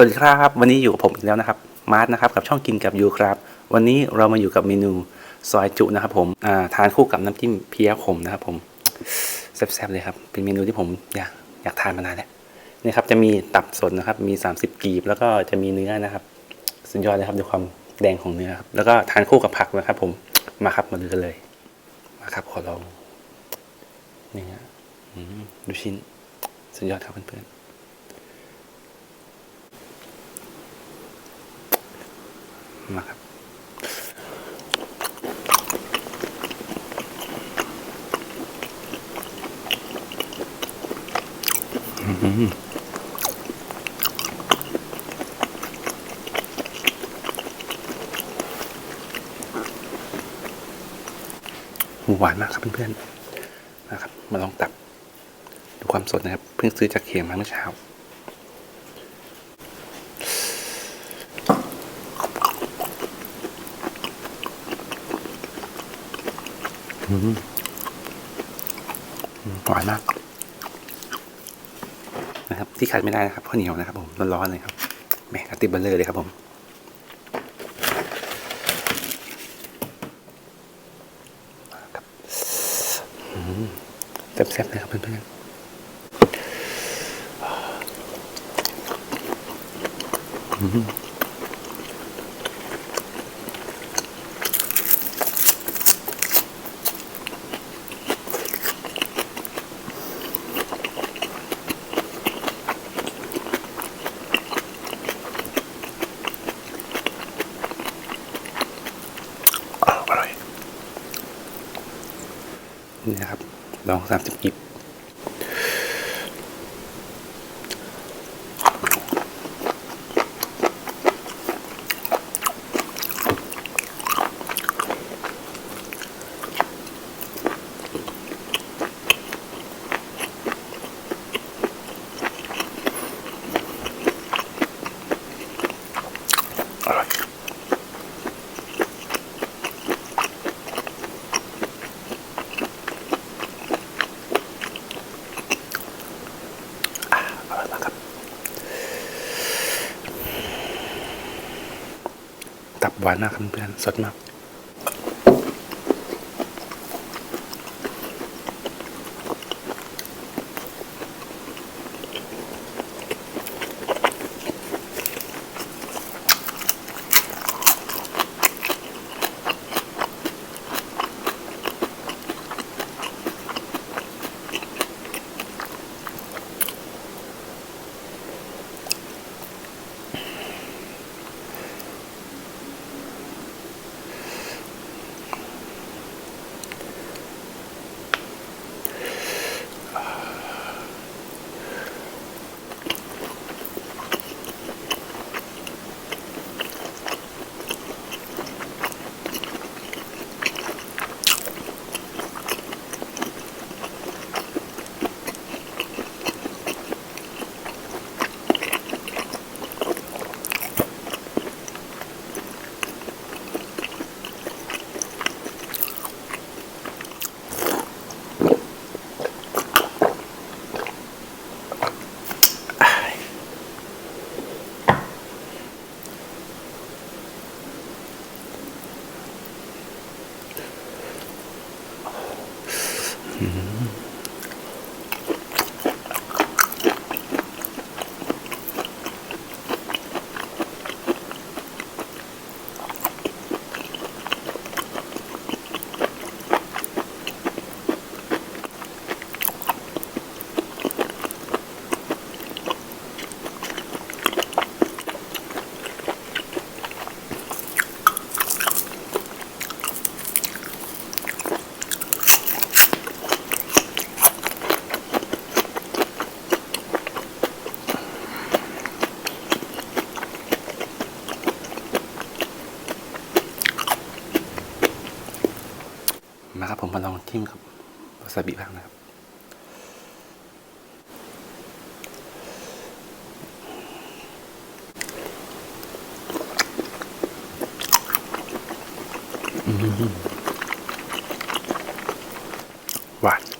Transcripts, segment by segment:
สวัสดีครับวันนี้อยู่กับผมอีกแล้วนะครับ มาร์ทนะครับกับช่องกินกับยูครับ วันนี้เรามาอยู่กับเมนูซอยจุนะครับผมาทานคู่กับน้ำจิ้มเพี้ยขมนะครับผมแซ่บๆเลยครับ เป็นเมนูที่ผมอยากอยากทานมานานแล้วนี่ครับจะมีตับสดนะครับ มี 30กีบ แล้วก็จะมีเนื้อนะครับ สุดยอดเลยครับด้วยความแดงของเนื้อครับแล้วก็ทานคู่กับผักนะครับ ผมมาครับมาดูกันเลย มาครับขอลองนี่ฮะดูชิ้นสุดยอดครับเพื่อนๆ มาครับหมูหวานมากครับเพื่อนๆนะครับ มาลองตับดูความสดนะครับ เพิ่งซื้อจากเขียงมาเมื่อเช้า หวานมากนะครับ ที่ขาดไม่ได้นะครับข้าวเหนียวนะครับ ผมร้อนๆเลยครับแหมกระติบเบลเลอร์เลยครับผมแซ่บๆเลยครับเพื่อนๆอืม นะครับลองสามสิบกิบ อร่อยอะอร่อยมากครับ ตับ หวานมากครับเพื่อนสดมาก มาครับผมมาลองจิ้มกับวาซาบิบ้างนะครับหวาน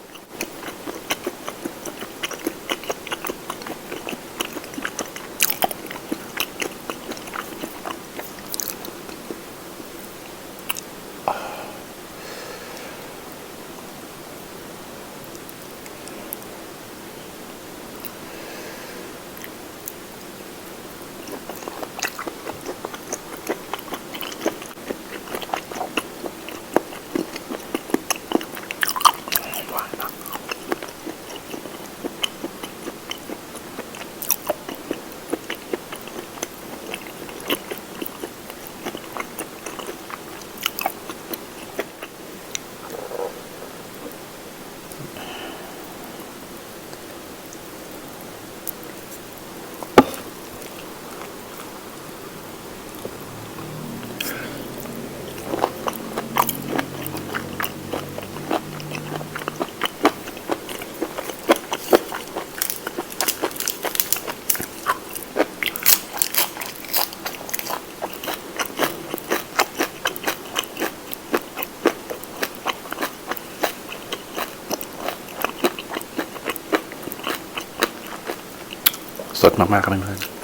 สดมากๆครับเพื่อน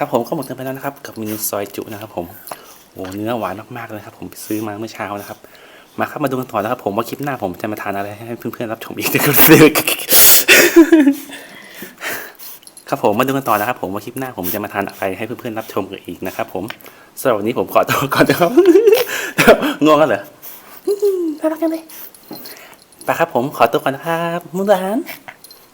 ครับผมก็หมดกันไปแล้วนะครับ กับเมนูซอยจุนะครับ ผมโอ้เนื้อหวานมากๆเลยครับ ผมไปซื้อมาเมื่อเช้านะครับ มาครับมาดูกันต่อนะครับ ผมว่าคลิปหน้าผมจะมาทานอะไรให้เพื่อนๆรับชมอีกนะครับครับผมมาดูกันต่อนะครับ ผมว่าคลิปหน้าผมจะมาทานอะไรให้เพื่อนๆรับชมกันอีกนะครับ ผมสำหรับวันนี้ผมขอตัวก่อนนะครับง่วงกันเหรอน่ารักจังเลยไปครับผมขอตัวก่อนนะครับมุกหลาน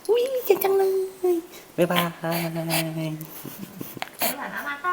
อุ้ยเก่งจังเลยบ๊ายบาย Có phải?